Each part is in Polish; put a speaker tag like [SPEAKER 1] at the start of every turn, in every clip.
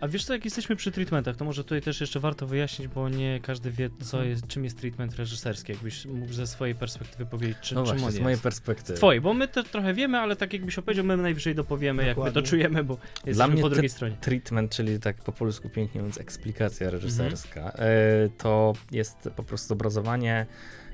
[SPEAKER 1] A wiesz co, jak jesteśmy przy treatmentach, to może tutaj też jeszcze warto wyjaśnić, bo nie każdy wie, co
[SPEAKER 2] Mhm.
[SPEAKER 1] jest, czym jest treatment reżyserski. Jakbyś mógł ze swojej perspektywy powiedzieć, czy,
[SPEAKER 2] no
[SPEAKER 1] czym
[SPEAKER 2] właśnie,
[SPEAKER 1] on
[SPEAKER 2] z
[SPEAKER 1] jest.
[SPEAKER 2] mojej
[SPEAKER 1] Z
[SPEAKER 2] perspektywy.
[SPEAKER 1] twojej, bo my to trochę wiemy, ale tak jakbyś opowiedział, my najwyżej dopowiemy, jak my to
[SPEAKER 3] Dokładnie.
[SPEAKER 1] czujemy, bo jesteśmy
[SPEAKER 2] mnie
[SPEAKER 1] po drugiej stronie.
[SPEAKER 2] Treatment, czyli tak po polsku pięknie mówiąc eksplikacja reżyserska,
[SPEAKER 1] Mhm.
[SPEAKER 2] to jest po prostu zobrazowanie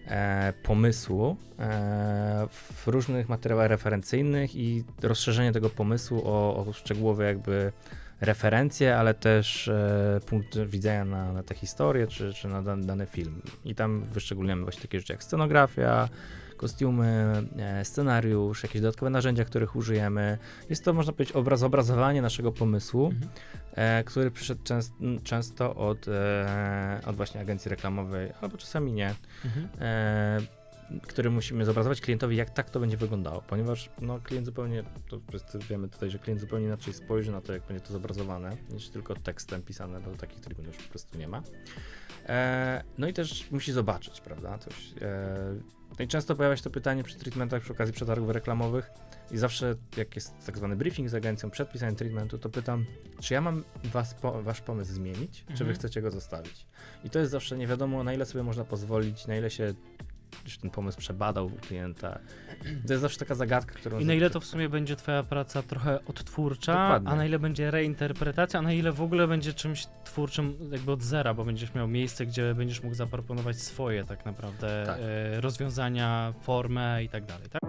[SPEAKER 2] e, pomysłu e, w różnych materiałach referencyjnych i rozszerzenie tego pomysłu o, o szczegółowe jakby referencje, ale też e, punkt widzenia na, na tę historię czy, czy na dany, dany film. I tam wyszczególniamy właśnie takie rzeczy jak scenografia, kostiumy, e, scenariusz, jakieś dodatkowe narzędzia, których użyjemy. Jest to, można powiedzieć, obraz, obrazowanie naszego pomysłu,
[SPEAKER 1] Mhm.
[SPEAKER 2] e, który przyszedł częst, często od, e, od właśnie agencji reklamowej, albo czasami nie,
[SPEAKER 1] Mhm.
[SPEAKER 2] e, który musimy zobrazować klientowi, jak tak to będzie wyglądało, ponieważ no, klient zupełnie, to wszyscy wiemy tutaj, że klient zupełnie inaczej spojrzy na to, jak będzie to zobrazowane, niż tylko tekstem pisane, bo takich trybunów już po prostu nie ma. E, no i też musi zobaczyć, prawda, coś. E, no i często pojawia się to pytanie przy treatmentach, przy okazji przetargów reklamowych i zawsze jak jest tak zwany briefing z agencją przed pisaniem treatmentu, to pytam, czy ja mam was po, wasz pomysł zmienić, czy wy
[SPEAKER 1] Mhm.
[SPEAKER 2] chcecie go zostawić? I to jest zawsze nie wiadomo, na ile sobie można pozwolić, na ile się już ten pomysł przebadał u klienta. To jest zawsze taka zagadka, którą...
[SPEAKER 1] I na ile to w sumie będzie twoja praca trochę odtwórcza,
[SPEAKER 2] Dokładnie.
[SPEAKER 1] a na ile będzie reinterpretacja, a na ile w ogóle będzie czymś twórczym jakby od zera, bo będziesz miał miejsce, gdzie będziesz mógł zaproponować swoje tak naprawdę
[SPEAKER 2] Tak.
[SPEAKER 1] e, rozwiązania, formę i tak dalej, tak?